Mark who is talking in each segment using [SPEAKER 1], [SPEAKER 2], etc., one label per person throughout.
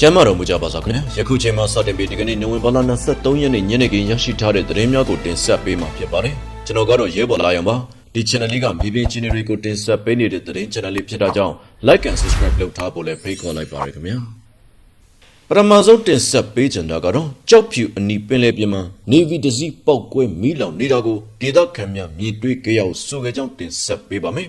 [SPEAKER 1] ကျမ်းမာတော်မူကြပါစားခင်ဗျာယခုချိန်မှာစတင်ပြီးဒီကနေ့နိုဝင်ဘာလ23ရက်နေ့ညနေခင်းရရှိထားတဲ့သတင်းများကိုတင်ဆက်ပေးမှာဖြစ်ပါတယ်ကျွန်တော်ကတော့ရဲဘော်လာရံပါဒီ channel လေးကမြေပြင်ချင်းတွေကိုတင်ဆက်ပေးနေတဲ့သတင်း channel လေးဖြစ်တာကြောင့် like and subscribe လုပ်ထားဖို့လည်းဖိတ်ခေါ်လိုက်ပါရခင်ဗျာပထမဆုံးတင်ဆက်ပေးချင်တာကတော့ကြောက်ဖြူအနီပင်လယ်ပြင်မှာ Navy တစီပောက်ကွဲမီးလောင်နေတာကိုဒေသခံများမြင်တွေ့ကြရအောင်ဆိုကြကြောင်းတင်ဆက်ပေးပါမယ်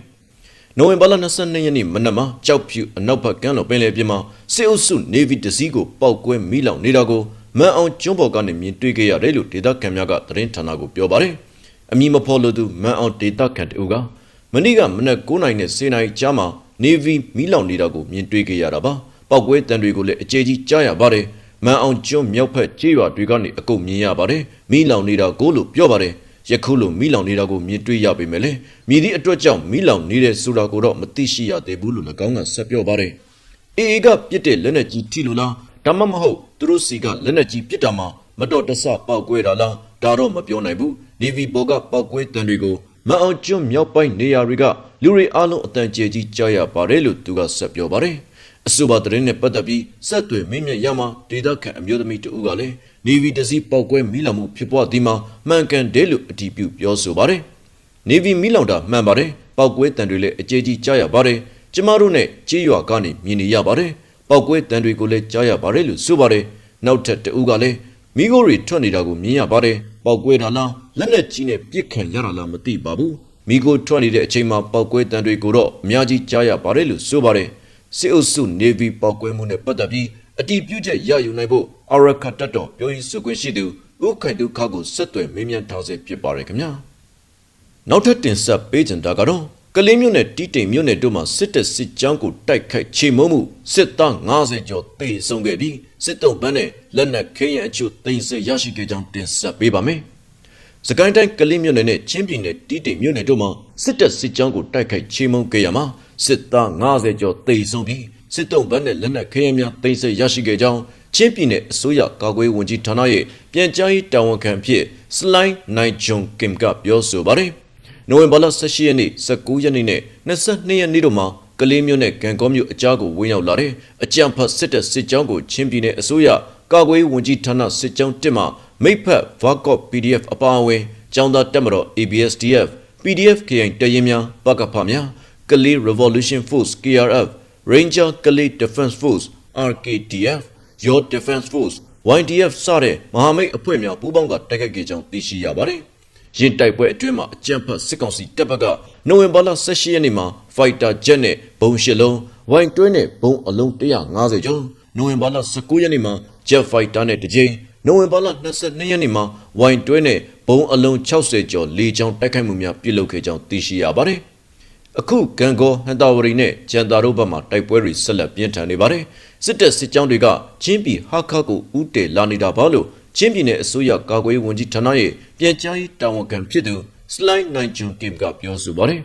[SPEAKER 1] နိုဝင်ဘာလ22ရက်နေ့မနက်မှာကြောက်ဖြူအနောက်ဘက်ကမ်းတော်ပင်လယ်ပြင်မှာစစ်အုပ်စု Navy တစည်းကိုပောက်ကွဲမိလောင်နေတာကိုမန်အောင်ကျွန်းပေါ်ကနေမြင်တွေ့ခဲ့ရတယ်လို့ဒေသခံများကသတင်းဌာနကိုပြောပါတယ်။အမည်မဖော်လို့သူမန်အောင်ဒေသခံတူကမနေ့ကမနက်9:00နာရီနဲ့10:00နာရီကြားမှာ Navy မိလောင်နေတာကိုမြင်တွေ့ခဲ့ရတာပါ။ပောက်ကွဲတံတွေကိုလည်းအကျေကြီးကြားရပါတယ်။မန်အောင်ကျွန်းမြောက်ဖက်ကျေးရွာတွေကနေအကုတ်မြင်ရပါတယ်။မိလောင်နေတာကိုလို့ပြောပါတယ်။ ယခုလိုမိလောင်နေတာကိုမြင်တွေ့ရပေမဲ့လည်းမြည်သည့်အတွက်ကြောင့်မိလောင်နေတဲ့ဆိုတာကိုတော့မသိရှိရသေးဘူးလို့၎င်းကဆက်ပြောပါတယ်။အေအေကပြစ်တဲ့လက်နက်ကြီးထိလို့လားဒါမှမဟုတ်သူတို့စီကလက်နက်ကြီးပြစ်တာမှမတော်တဆပောက်ကွဲတာလားဒါတော့မပြောနိုင်ဘူး။ Navy ဘောကပောက်ကွဲတံတွေကိုမအောင်ကျွန်းမြောက်ပိုင်းနေရာတွေကလူတွေအလုံးအတန်ကျေကြီးကြားရပါတယ်လို့သူကဆက်ပြောပါတယ်။အဆိုပါသတင်းနဲ့ပတ်သက်ပြီးဆက်သွယ်မင်းမြတ်ရမှာဒေသခံအမျိုးသမီးတဦးကလည်း နေဗီတစီပောက်ကွဲမိလောင်မှုဖြစ်ပွားသည်မှာမှန်ကန်တယ်လို့အတည်ပြုပြောဆိုပါတယ်။နေဗီမိလောင်တာမှန်ပါတယ်။ပောက်ကွဲတံတွေလည်းအကျေကြီးကြားရပါတယ်။ကျမတို့နဲ့ကြေးရွာကနေမြင်နေရပါတယ်။ပောက်ကွဲတံတွေကိုလည်းကြားရပါတယ်လို့ဆိုပါတယ်။နောက်ထပ်တဦးကလည်းမိခိုးတွေထွက်နေတာကိုမြင်ရပါတယ်။ပောက်ကွဲတာလားလက်လက်ကြီးနဲ့ပြစ်ခံရတာလားမသိပါဘူး။မိခိုးထွက်နေတဲ့အချိန်မှာပောက်ကွဲတံတွေကိုတော့အများကြီးကြားရပါတယ်လို့ဆိုပါတယ်။စစ်အုပ်စု Navy ပောက်ကွဲမှုနဲ့ပတ်သက်ပြီးအတီးပြုတ်ချက်ရယူနိုင်ဖို့ အရခတ်တက်တော်ပြောရေးဆိုခွင့်ရှိသူဥခိုင်ဒုခကိုဆက်သွယ်မေးမြန်းထားစေဖြစ်ပါရခင်ဗျာနောက်ထပ်တင်ဆက်ပေးချင်တာကတော့ကလေးမျိုးနဲ့တီးတိမ်မျိုးနဲ့တို့မှာစစ်တပ်စစ်ကြောင်းကိုတိုက်ခိုက်ချေမုံမှုစစ်သား90ကျော်တေဆုံးခဲ့ပြီးစစ်တုံးပန်းနဲ့လက်နက်ခဲယံအချို့တင်ဆက်ရရှိခဲ့ကြောင်းတင်ဆက်ပေးပါမယ်စကိုင်းတိုင်းကလေးမြို့နယ်နဲ့ချင်းပြည်နယ်တီးတိမ်မြို့နယ်တို့မှာစစ်တပ်စစ်ကြောင်းကိုတိုက်ခိုက်ချေမုံခဲ့ရမှာစစ်သား90ကျော်တေဆုံးပြီးစစ်တုံးဘက်နဲ့လက်နက်ခဲယမ်းများတင်ဆက်ရရှိခဲ့ကြောင်း ချင်းပြည်နယ်အစိုးရကာကွယ်ဝန်ကြီးဌာနရဲ့ပြန်ကြားရေးတာဝန်ခံဖြစ်စလိုင်းနိုင်ဂျွန်ကင်ကပြောဆိုပါတယ်။နိုဝင်ဘာလ18ရက်နေ့19ရက်နေ့နဲ့22ရက်နေ့တို့မှာကလေးမျိုးနဲ့ကံကောမျိုးအကြားကိုဝင်ရောက်လာတဲ့အကြံဖတ်စစ်တပ်စစ်ကြောင်းကိုချင်းပြည်နယ်အစိုးရကာကွယ်ဝန်ကြီးဌာနစစ်ကြောင်းတစ်မှမိဖက် Vacop PDF အပါအဝင်ကျောင်းသားတက်မတော် ABSDF PDF ခရိုင်တရင်များပကဖများကလေး Revolution Force KRF Ranger Kali Defense Force RKDF Your Defense Force YDF စတဲ့မဟာမိတ်အဖွဲ့များပူးပေါင်းကတိုက်ခိုက်ခဲ့ကြောင်းသိရှိရပါတယ်။ရင်တိုက်ပွဲအတွင်းမှာအကြမ်းဖက်စစ်ကောင်စီတပ်ဘက်ကနိုဝင်ဘာလ18ရက်နေ့မှာ Fighter Jet နဲ့ဘုံရှစ်လုံး Y12 နဲ့ဘုံအလုံး150ကျော်နိုဝင်ဘာလ19ရက်နေ့မှာ Jet Fighter နဲ့တစ်ကြိမ်နိုဝင်ဘာလ22ရက်နေ့မှာ Y12 နဲ့ဘုံအလုံး60ကျော်လေကြောင်းတိုက်ခိုက်မှုများပြုလုပ်ခဲ့ကြောင်းသိရှိရပါတယ်။အခုဂန်ကောဟန်တာဝရီနဲ့ဂျန်တာတို့ဘက်မှတိုက်ပွဲတွေဆက်လက်ပြင်းထန်နေပါတယ် စစ်တပ်စစ်ကြောင်းတွေကချင်းပြည်ဟာခါကိုဥတေလာနေတာပါလို့ချင်းပြည်နယ်အစိုးရကာကွယ်ဝန်ကြီးဌာနရဲ့ပြန်ကြားရေးတာဝန်ခံဖြစ်သူစလိုင်းနိုင်ဂျွန်ကင်ကပြောဆိုပါတယ်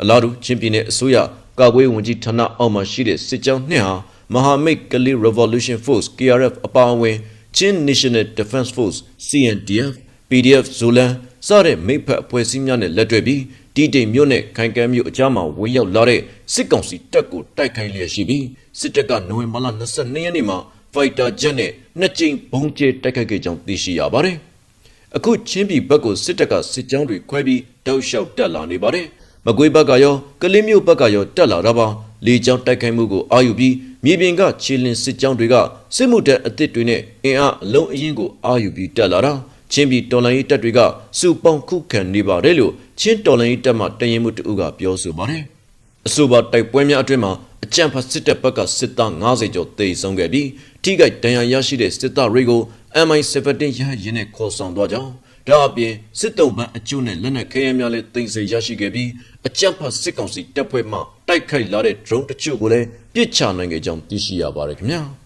[SPEAKER 1] အလားတူချင်းပြည်နယ်အစိုးရကာကွယ်ဝန်ကြီးဌာနအောက်မှာရှိတဲ့စစ်ကြောင်းနှစ်ဟာမဟာမိတ်ကလေး Revolution Force KRF အပါအဝင်ချင်း National Defense Force CNDF PDF Zolan စတဲ့မိဖက်အဖွဲ့အစည်းများနဲ့လက်တွဲပြီး တီတိမ်မြို့နဲ့ခိုင်ကမ်းမြို့အကြားမှာဝင်ရောက်လာတဲ့စစ်ကောင်စီတပ်ကိုတိုက်ခိုက်လျက်ရှိပြီးစစ်တပ်ကနိုဝင်ဘာလ22ရက်နေ့မှာဖိုက်တာဂျက်နဲ့နှစ်ကြိမ်ဘုံကျဲတိုက်ခိုက်ခဲ့ကြောင်းသိရှိရပါတယ်။အခုချင်းပြည်ဘက်ကိုစစ်တပ်ကစစ်ကြောင်းတွေခွဲပြီးတောက်လျှောက်တက်လာနေပါတယ်။မကွေးဘက်ကရောကလင်းမြို့ဘက်ကရောတက်လာတာပါ။လေကြောင်းတိုက်ခိုက်မှုကိုအာယူပြီးမြေပြင်ကခြေလင်းစစ်ကြောင်းတွေကစစ်မှုတပ်အသစ်တွေနဲ့အင်အားအလုံးအင်းကိုအာယူပြီးတက်လာတာ။ ချင်းပြည်တော်လှန်ရေးတပ်တွေကစုပေါင်းခုခံနေပါတယ်လို့ချင်းတော်လှန်ရေးတပ်မှတရင်မှုတူကပြောဆိုပါတယ်။အဆိုပါတိုက်ပွဲများအတွင်းမှာအကြံဖတ်စစ်တပ်ဘက်ကစစ်သား90ကျော်တေဆုံးခဲ့ပြီးထိခိုက်ဒဏ်ရာရရှိတဲ့စစ်သားတွေကို MI17 ရဟတ်ရင်နဲ့ခေါ်ဆောင်သွားကြောင်းဒါအပြင်စစ်တုံးပန်းအကျိုးနဲ့လက်နက်ခဲယမ်းများလည်းတင်ဆက်ရရှိခဲ့ပြီးအကြံဖတ်စစ်ကောင်စီတပ်ဖွဲ့မှတိုက်ခိုက်လာတဲ့ drone တချို့ကိုလည်းပစ်ချနိုင်ခဲ့ကြောင်းသိရှိရပါတယ်ခင်ဗျာ။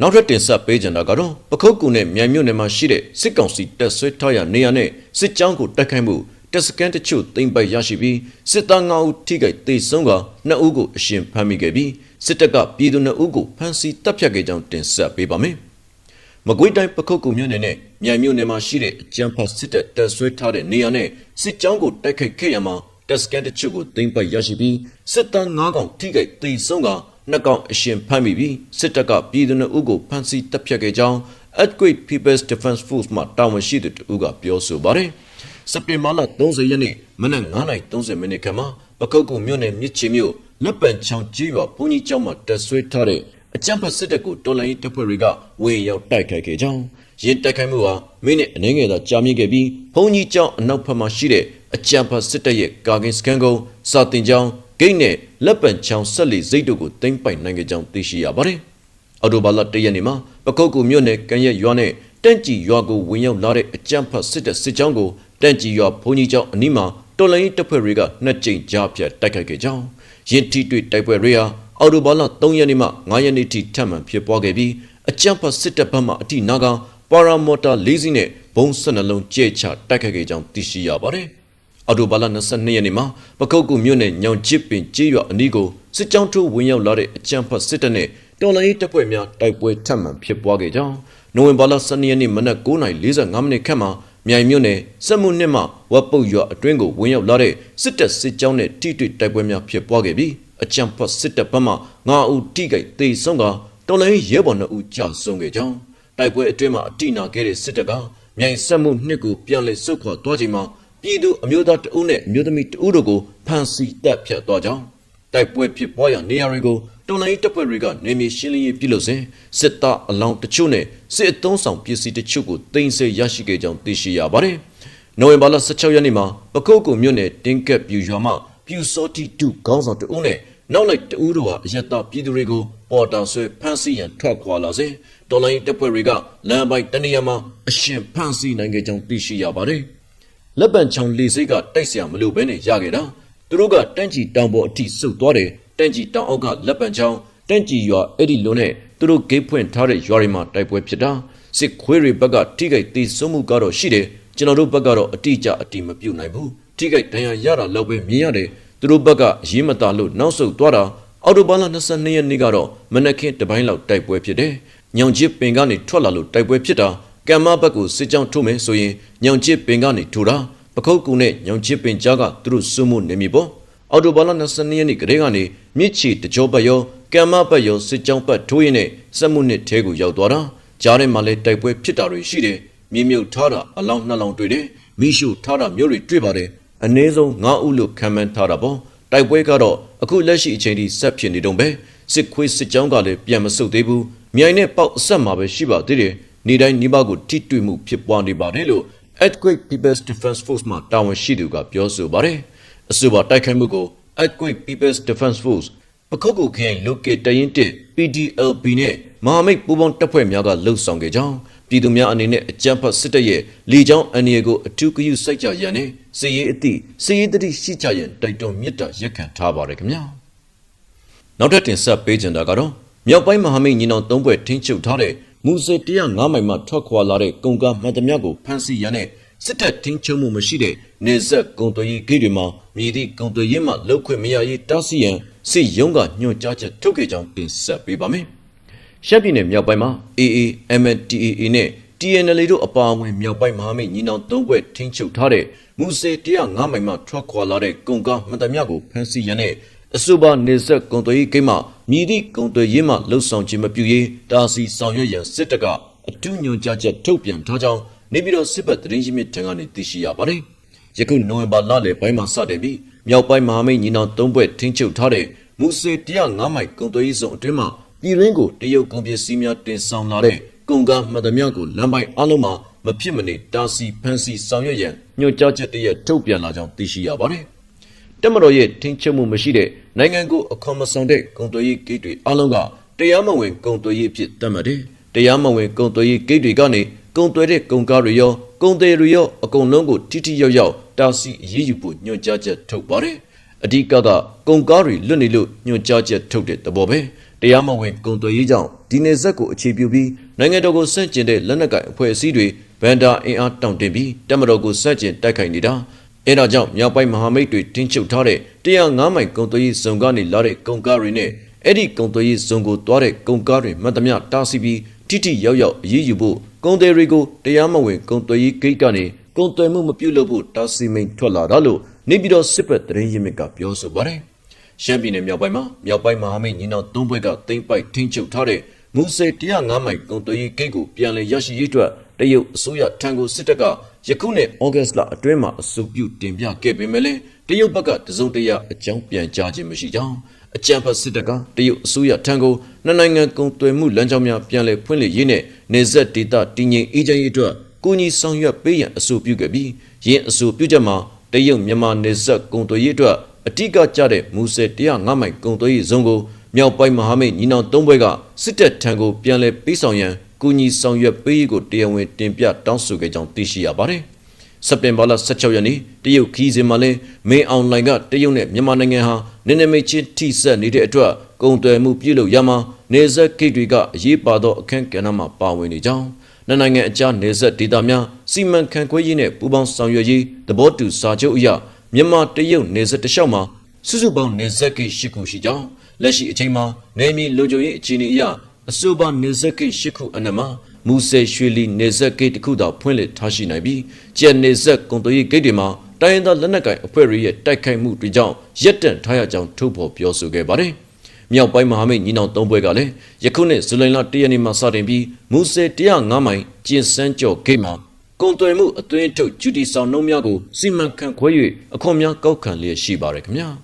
[SPEAKER 1] နောက်ထပ်တင်ဆက်ပေးကြတာကတော့ပခုတ်ကူနဲ့မြိုင်မြို့နယ်မှာရှိတဲ့စစ်ကောင်စီတပ်ဆွဲထားရနေရနဲ့စစ်ကြောင်းကိုတိုက်ခိုက်မှုတပ်စကန်တချို့သိမ်းပိုက်ရရှိပြီးစစ်သား9ဦးထိခိုက်သေဆုံးက2ဦးကိုအရှင်ဖမ်းမိခဲ့ပြီးစစ်တပ်ကပြည်သူ2ဦးကိုဖမ်းဆီးတပ်ဖြတ်ခဲ့ကြောင်းတင်ဆက်ပေးပါမယ်။မကွေးတိုင်းပခုတ်ကူမြို့နယ်နဲ့မြိုင်မြို့နယ်မှာရှိတဲ့အကြမ်းဖက်စစ်တပ်တပ်ဆွဲထားတဲ့နေရနဲ့စစ်ကြောင်းကိုတိုက်ခိုက်ခဲ့ရမှာတပ်စကန်တချို့ကိုသိမ်းပိုက်ရရှိပြီးစစ်သား9កောင်ထိခိုက်သေဆုံးက နှစ်ကောင်အရှင်ဖမ်းမိပြီးစစ်တပ်ကပြည်သူ့အုပ်ကိုဖမ်းဆီးတပ်ဖြတ်ခဲ့ကြောင်း Earthquake People's Defense Force မှတာဝန်ရှိသူတဦးကပြောဆိုပါတယ်။စက်တင်ဘာလ30ရက်နေ့မနက်9:30မိနစ်ခန့်မှာပကုတ်ကူမြို့နယ်မြစ်ချီမြို့လက်ပံချောင်းကြီးရွာဘုန်းကြီးကျောင်းမှာတက်ဆွဲထားတဲ့အကြမ်းဖက်စစ်တပ်ကိုတော်လှန်ရေးတပ်ဖွဲ့တွေကဝင်ရောက်တိုက်ခိုက်ခဲ့ကြောင်းရင်တိုက်ခိုက်မှုဟာမိနစ်အနည်းငယ်သာကြာမြင့်ခဲ့ပြီးဘုန်းကြီးကျောင်းအနောက်ဘက်မှာရှိတဲ့အကြမ်းဖက်စစ်တပ်ရဲ့ကာကင်စကန်ကုန်းစာတင်ကျောင်း ဂိတ်နဲ့လက်ပံချောင်းဆက်လီစိတ်တို့ကိုတင်ပိုင်နိုင်ခဲ့ကြောင်းသိရှိရပါတယ်။အော်တိုဘာလ၁ရက်နေ့မှာပကုတ်ကူမြို့နယ်ကံရက်ရွာနဲ့တန့်ကြည်ရွာကိုဝင်ရောက်လာတဲ့အကြမ်းဖက်စစ်တပ်စစ်ကြောင်းကိုတန့်ကြည်ရွာဘုန်းကြီးကျောင်းအနီးမှာတော်လှန်ရေးတပ်ဖွဲ့တွေကနှစ်ကြိမ်ကြားဖြတ်တိုက်ခိုက်ခဲ့ကြောင်းရင်ထိတွေ့တိုက်ပွဲတွေဟာအော်တိုဘာလ3ရက်နေ့မှ9ရက်နေ့ထိထပ်မံဖြစ်ပွားခဲ့ပြီးအကြမ်းဖက်စစ်တပ်ဘက်မှအထိနာကပါရာမော်တာ၄စီးနဲ့ဘုံ၁၂လုံးကျဲချတိုက်ခိုက်ခဲ့ကြောင်းသိရှိရပါတယ်။ အော်တိုဘာလ22ရက်နေ့မှာပကုတ်ကူမြို့နယ်ညောင်ချစ်ပင်ကျေးရွာအနီးကိုစစ်ကြောင်းထိုးဝင်ရောက်လာတဲ့အကြမ်းဖက်စစ်တပ်နဲ့တော်လှန်ရေးတပ်ဖွဲ့များတိုက်ပွဲထပ်မံဖြစ်ပွားခဲ့ကြောင်းနိုဝင်ဘာလ12ရက်နေ့မနက်9:45မိနစ်ခန့်မှာမြိုင်မြို့နယ်စက်မှုနှစ်မှဝက်ပုတ်ရွာအတွင်းကိုဝင်ရောက်လာတဲ့စစ်တပ်စစ်ကြောင်းနဲ့ထိတွေ့တိုက်ပွဲများဖြစ်ပွားခဲ့ပြီးအကြံဖတ်စစ်တပ်ဘက်မှ9ဦးထိခိုက်သေဆုံးကတော်လိုင်းရဲဘော်2ဦးကြာဆုံးခဲ့ကြောင်းတိုက်ပွဲအတွင်းမှာအတိနာခဲ့တဲ့စစ်တပ်ကမြိုင်စက်မှုနှစ်ကိုပြန်လည်ဆုတ်ခွာသွားချိန်မှာ ပြည်သူအမျိုးသားတဦးနဲ့အမျိုးသမီးတဦးတို့ကိုဖမ်းဆီးတပ်ဖြတ်သွားကြောင်းတိုက်ပွဲဖြစ်ပွားရာနေရာတွေကိုတော်လိုင်းတပ်ဖွဲ့တွေကနေမြေရှင်းလင်းရေးပြုလုပ်စဉ်စစ်သားအလောင်းတချို့နဲ့စစ်အုံဆောင်ပစ္စည်းတချို့ကိုတင်ဆက်ရရှိခဲ့ကြောင်းသိရှိရပါတယ်။နိုဝင်ဘာလ16ရက်နေ့မှာပကုတ်ကူမြို့နယ်တင်းကက်ပြူရွာမှပြူစောတိတုခေါင်းဆောင်တဦးနဲ့နောက်လိုက်တဦးတို့ဟာအယက်သားပြည်သူတွေကိုပေါ်တာဆွဲဖမ်းဆီးရန်ထွက်ခွာလာစဉ်တော်လိုင်းတပ်ဖွဲ့တွေကလမ်းပိုက်တနေရာမှာအရှင်ဖမ်းဆီးနိုင်ခဲ့ကြောင်းသိရှိရပါတယ်။ လက်ပံချောင်လေစိတ်ကတိုက်ဆရာမလိုဘဲနဲ့ရခဲ့တာသူတို့ကတန့်ကြည်တောင်ပေါ်အထိစုပ်သွားတယ်တန့်ကြည်တောင်အောက်ကလက်ပံချောင်တန့်ကြည်ရွာအဲ့ဒီလုံးနဲ့သူတို့ဂိတ်ဖွင့်ထားတဲ့ရွာတွေမှာတိုက်ပွဲဖြစ်တာစစ်ခွေးတွေဘက်ကထိခိုက်သေးဆုံးမှုကတော့ရှိတယ်ကျွန်တော်တို့ဘက်ကတော့အတိအကျအတိမပြုတ်နိုင်ဘူးထိခိုက်ဒဏ်ရာရတာလောက်ပဲမြင်ရတယ်သူတို့ဘက်ကအရေးမတားလို့နောက်ဆုတ်သွားတာအော်တိုဘားလ22ရက်နေ့ကတော့မနက်ခင်းတပိုင်းလောက်တိုက်ပွဲဖြစ်တယ်ညောင်ချစ်ပင်ကနေထွက်လာလို့တိုက်ပွဲဖြစ်တာ ကံမဘက်ကိုစစ်ကြောင်းထိုးမယ်ဆိုရင်ညောင်ချစ်ပင်ကနေထိုးတာပခုတ်ကူနဲ့ညောင်ချစ်ပင်ကြားကသူတို့စွမှုနေပြီပေါ့အော်တိုဘာလ22ရက်နေ့ကလေးကနေမြစ်ချီတကြောပတ်ရောကံမဘက်ရောစစ်ကြောင်းပတ်ထိုးရင်းနဲ့စက်မှုနှစ်ထဲကိုရောက်သွားတာကြားထဲမှာလည်းတိုက်ပွဲဖြစ်တာတွေရှိတယ်မြေမြုပ်ထားတာအလောင်းနှလောင်းတွေ့တယ်မိရှုထားတာမျိုးတွေတွေ့ပါတယ်အနည်းဆုံး9ဦးလို့ခံမှန်းထားတာပေါ့တိုက်ပွဲကတော့အခုလက်ရှိအချိန်ထိဆက်ဖြစ်နေတုံးပဲစစ်ခွေးစစ်ကြောင်းကလည်းပြန်မဆုတ်သေးဘူးမြိုင်နဲ့ပေါက်အဆက်မှာပဲရှိပါသေးတယ် နေတိုင်းနေပါကိုထိတွေ့မှုဖြစ်ပွားနေပါတယ်လို့ Earthquake People's Defense Force မှတာဝန်ရှိသူကပြောဆိုပါတယ်အဆိုပါတိုက်ခိုက်မှုကို Earthquake People's Defense Force ပခုတ်ကူခရိုင် local တရင်တစ် PDLB နဲ့မဟာမိတ်ပူးပေါင်းတပ်ဖွဲ့များကလှုပ်ဆောင်ခဲ့ကြောင်းပြည်သူများအနေနဲ့အကြမ်းဖက်စစ်တပ်ရဲ့လေကြောင်းအန္တရာယ်ကိုအထူးဂရုစိုက်ကြရန်နဲ့စစ်ရေးအသည့်စစ်ရေးတတိရှိကြရန်တိုက်တွန်းမြစ်တာရက်ခံထားပါတယ်ခင်ဗျာနောက်ထပ်တင်ဆက်ပေးကြတာကတော့မြောက်ပိုင်းမဟာမိတ်ညီနောင်သုံးဘွဲ့ထင်းချုပ်ထားတဲ့ မူစစ်105မိုင်မှထွက်ခွာလာတဲ့ကုန်ကားမှန်သမျှကိုဖမ်းဆီးရန်နဲ့စစ်တပ်ထင်းချုပ်မှုမရှိတဲ့နေဆက်ကုန်သွယ်ရေးဂိတ်တွေမှာမြည်သည့်ကုန်သွယ်ရေးမှလောက်ခွင့်မရရေးတားဆီးရန်စစ်ရုံးကညွှန်ကြားချက်ထုတ်ခဲ့ကြောင်းတင်ဆက်ပေးပါမယ်။ရှမ်းပြည်နယ်မြောက်ပိုင်းမှာ AA, MNDAA နဲ့ TNL တို့အပါအဝင်မြောက်ပိုင်းမဟာမိတ်ညီနောင်သုံးဘွဲ့ထင်းချုပ်ထားတဲ့မူစေ105မိုင်မှထွက်ခွာလာတဲ့ကုန်ကားမှန်သမျှကိုဖမ်းဆီးရန်နဲ့ အဆိုပါနေဆက်ကုန်သွယ်ရေးဂိတ်မှမြည်သည့်ကုန်သွယ်ရေးမှလှုပ်ဆောင်ခြင်းမပြုရေးတားဆီးဆောင်ရွက်ရန်စစ်တပ်ကအထူးညွှန်ကြားချက်ထုတ်ပြန်ထားကြောင်းနေပြည်တော်စစ်ဘက်သတင်းရင်းမြစ်ထံကနေသိရှိရပါတယ်။ယခုနိုဝင်ဘာလလယ်ပိုင်းမှာစတင်ပြီးမြောက်ပိုင်းမဟာမိတ်ညီနောင်သုံးဘွဲ့ထင်းချုပ်ထားတဲ့မူစေ105မိုင်ကုန်သွယ်ရေးစုံအတွင်းမှာပြည်ရင်းကိုတရုတ်ကုန်ပစ္စည်းများတင်ဆောင်လာတဲ့ကုန်ကားမှတ်သမျှကိုလမ်းပိုင်းအလုံးမှာမဖြစ်မနေတားဆီးဖမ်းဆီးဆောင်ရွက်ရန်ညွှန်ကြားချက်တရက်ထုတ်ပြန်လာကြောင်းသိရှိရပါတယ်။ တက်မတော်ရဲ့ထင်းချုပ်မှုမရှိတဲ့နိုင်ငံကိုအခွန်မဆောင်တဲ့ကုန်သွယ်ရေးဂိတ်တွေအလုံးကတရားမဝင်ကုန်သွယ်ရေးဖြစ်သတ်မှတ်တယ်။တရားမဝင်ကုန်သွယ်ရေးဂိတ်တွေကနေကုန်သွယ်တဲ့ကုန်ကားတွေရောကုန်သည်တွေရောအကုန်လုံးကိုထိထိရောက်ရောက်တားဆီးအရေးယူဖို့ညွှန်ကြားချက်ထုတ်ပါတယ်။အဓိကကကုန်ကားတွေလွတ်နေလို့ညွှန်ကြားချက်ထုတ်တဲ့သဘောပဲ။တရားမဝင်ကုန်သွယ်ရေးကြောင့်ဒီနေဆက်ကိုအခြေပြုပြီးနိုင်ငံတော်ကိုစန့်ကျင်တဲ့လက်နက်ကိုင်အဖွဲ့အစည်းတွေဗန်ဒါအင်အားတောင့်တင်ပြီးတက်မတော်ကိုစန့်ကျင်တိုက်ခိုက်နေတာ အဲဒါကြောင့်မြောက်ပိုင်းမဟာမိတ်တွေတင်းချုပ်ထားတဲ့105မိုင်ကုန်သွယ်ရေးဇုံကနေလာတဲ့ကုန်ကားတွေနဲ့အဲ့ဒီကုန်သွယ်ရေးဇုံကိုသွားတဲ့ကုန်ကားတွေမှတ်သမျှတားဆီးပြီးထိထိရောက်ရောက်အရေးယူဖို့ကုန်သည်တွေကိုတရားမဝင်ကုန်သွယ်ရေးဂိတ်ကနေကုန်သွယ်မှုမပြုလုပ်ဖို့တားဆီးမိန်ထွက်လာတာလို့နေပြည်တော်စစ်ဘက်သတင်းရင်းမြစ်ကပြောဆိုပါတယ်ရှမ်းပြည်နယ်မြောက်ပိုင်းမှာမြောက်ပိုင်းမဟာမိတ်ညီနောင်သုံးဘွဲ့ကသိမ့်ပိုက်ထိန်းချုပ်ထားတဲ့မူဆယ်105မိုင်ကုန်သွယ်ရေးဂိတ်ကိုပြန်လည်ရရှိရေးအတွက်တရုတ်အစိုးရထံကိုစစ်တပ်က ယခုနှစ်ဩဂတ်စ်လအတွင်းမှာအဆိုပြုတင်ပြခဲ့ပေမဲ့လည်းတရုတ်ဘက်ကတစုံတရာအကြောင်းပြန်ကြားခြင်းမရှိကြောင်းအကြံဖတ်စစ်တပ်ကတရုတ်အစိုးရထံကိုနှစ်နိုင်ငံကုန်သွယ်မှုလမ်းကြောင်းများပြန်လည်ဖွင့်လှစ်ရေးနဲ့နေဆက်ဒေသတည်ငြိမ်အေးချမ်းရေးအတွက်ကိုကြီးဆောင်ရွက်ပေးရန်အဆိုပြုခဲ့ပြီးယင်းအဆိုပြုချက်မှာတရုတ်မြန်မာနေဆက်ကုန်သွယ်ရေးအတွက်အတိကကျတဲ့မူဆယ်105မိုင်ကုန်သွယ်ရေးဇုံကိုမြောက်ပိုင်းမဟာမိတ်ညီနောင်သုံးဘွဲကစစ်တပ်ထံကိုပြန်လည်ပေးဆောင်ရန် ကိုကြီးဆောင်ရွက်ပေးရေးကိုတရားဝင်တင်ပြတောင်းဆိုခဲ့ကြောင်းသိရှိရပါတယ်။စက်တင်ဘာလ16ရက်နေ့တရုတ်ခီးစဉ်မှာလဲမင်းအွန်လိုင်းကတရုတ်နဲ့မြန်မာနိုင်ငံဟာနည်းနည်းမိတ်ချင်းထိစပ်နေတဲ့အတွက်ကုန်သွယ်မှုပြုလုပ်ရမှာနေဆက်ဂိတ်တွေကအရေးပါသောအခန်းကဏ္ဍမှာပါဝင်နေကြောင်းနှစ်နိုင်ငံအကြားနေဆက်ဒေသများစီမံခန့်ခွဲရေးနဲ့ပူးပေါင်းဆောင်ရွက်ရေးသဘောတူစာချုပ်အရမြန်မာတရုတ်နေဆက်တစ်လျှောက်မှာစုစုပေါင်းနေဆက်ဂိတ်၈ခုရှိကြောင်းလက်ရှိအချိန်မှာနေမီလုံခြုံရေးအခြေအနေအရ အဆိုပါနေဆက်ဂိတ်၈ခုအနက်မှာမူဆယ်ရွှေလီနေဆက်ဂိတ်တစ်ခုသာဖွင့်လှစ်ထားရှိနိုင်ပြီးကျန်နေဆက်ကုန်သွယ်ရေးဂိတ်တွေမှာတိုင်းရင်းသားလက်နက်ကိုင်အဖွဲ့တွေရဲ့တိုက်ခိုက်မှုတွေကြောင့်ရက်တန့်ထားရကြောင်းထုတ်ဖော်ပြောဆိုခဲ့ပါတယ်။မြောက်ပိုင်းမဟာမိတ်ညီနောင်သုံးဘွဲကလည်းယခုနှစ်ဇူလိုင်လ၁ရက်နေ့မှာစတင်ပြီးမူဆယ်105မိုင်ကျင်းစန်းကျော်ဂိတ်မှာကုန်သွယ်မှုအသွင်ထုတ်ကျူတီဆောင်နှုံးများကိုစီမံခန့်ခွဲ၍အခွန်များကောက်ခံလျက်ရှိပါတယ်ခင်ဗျာ။